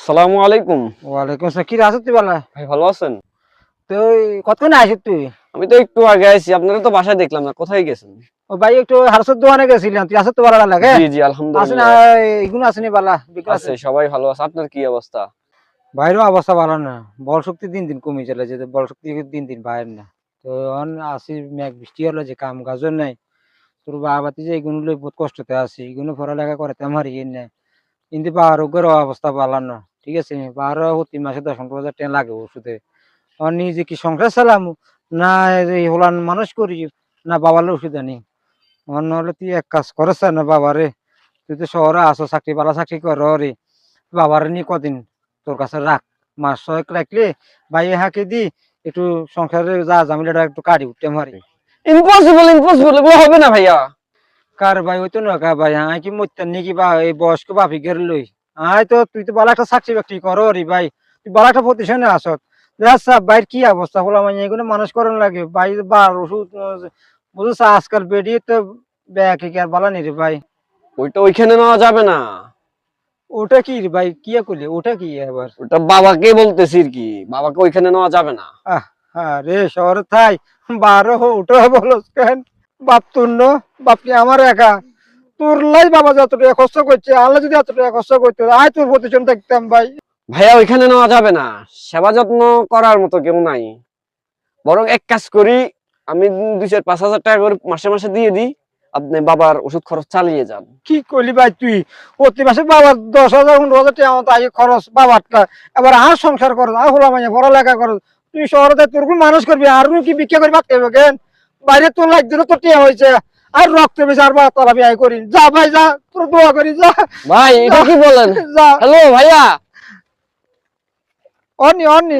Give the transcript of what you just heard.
আসসালামু আলাইকুম। ওয়ালাইকুম আসসালাম। কি আছো তুই বলা ভাই ভালো আছেন? তুই কতক্ষণ আসিস তুই? আমি তো একটু আগে আইছি আপনারা তো বাসায় দেখলাম না কোথায় গেছেন? ও ভাই একটু দোকানে গেছিলাম তুই লাগে? জি জি আলহামদুলিল্লাহ। এগুলো আছে নি বালা বিকাশ আছে সবাই ভালো আছে আপনার কি অবস্থা? বাইরেও অবস্থা ভালো না বল শক্তি দিন দিন কমে চলে যে বল শক্তি দিন দিন বাইর না। তো অন আসি মেঘ বৃষ্টি হলো যে কাম কাজও নাই। তোর বাবাতি যে এগুলো বহুত কষ্টতে আছি এগুলো পড়ালেখা করতে আমার ইয়ে নাই। কিন্তু আরোগ্যের অবস্থা ভালো না। ঠিক আছে বারো প্রতি মাসে দশ পনেরো হাজার টাকা লাগে ওষুধে। আর নিজে কি সংসার চালাম? না এই হলান মানুষ করি না বাবার ওষুধ আনি। অন্য হলে তুই এক কাজ করছ না বাবারে। তুই তো শহরে আসো চাকরি পালা চাকরি কর রে। বাবার নিয়ে কদিন তোর কাছে রাখ। মাস ছয়েক রাখলে ভাই হাঁকে দি একটু সংসারে যা জামিলাটা একটু কাটি উঠতে মারি ইম্পসিবল ইম্পসিবল এগুলো হবে না ভাইয়া। কার ভাই ওই তো না কা ভাই? আয় কি মরতেন নাকি বা এই বয়স্ক বাপি গের লই। আয় তো তুই তো বালা একটা চাকরি বাকরি করো রে ভাই। তুই বালা একটা প্রতিষ্ঠানে আসত আচ্ছা কি অবস্থা? হলো মানে এগুলো মানুষ করার লাগে। ভাই বার ওষুধ বুঝছ আজকাল বেরিয়ে তো ব্যাগ আর বালা নেই রে ভাই। ওইটা ওইখানে নেওয়া যাবে না। ওটা কি রে ভাই? কি করলি? ওটা কি আবার ওটা বাবাকে বলতেছি আর কি। বাবাকে ওইখানে নেওয়া যাবে না। হ্যাঁ রে শহরে থাই। বারো ওটা বলো কেন? বাপ তোর ন? বাপ আমার একা? তোর লাই বাবা যত টাকা কষ্ট করছে আল্লাহ যদি এত টাকা কষ্ট করতো আয় তোর প্রতিষ্ঠান দেখতাম ভাই। ভাইয়া ওইখানে নেওয়া যাবে না। সেবা যত্ন করার মতো কেউ নাই। বরং এক কাজ করি আমি দুই চার পাঁচ হাজার টাকা করে মাসে মাসে দিয়ে দিই আপনি বাবার ওষুধ খরচ চালিয়ে যান। কি করলি ভাই তুই? প্রতি মাসে বাবার দশ হাজার পনেরো হাজার টাকা মতো আগে খরচ বাবারটা। এবার আর সংসার করো আর হলো মানে পড়ালেখা করো। তুই শহরে তোর মানুষ করবি আর কি ভিক্ষা করে ভাবতে হবে কেন? বাইরে তোর লাগছে তোর টিয়া হয়েছে। আর রক্ত বেশি আর বা তারা বিয়ে করি। যা ভাই যা তোর দোয়া করি যা। ভাই এটা কি বলেন? যা। হ্যালো ভাইয়া। অনি অনি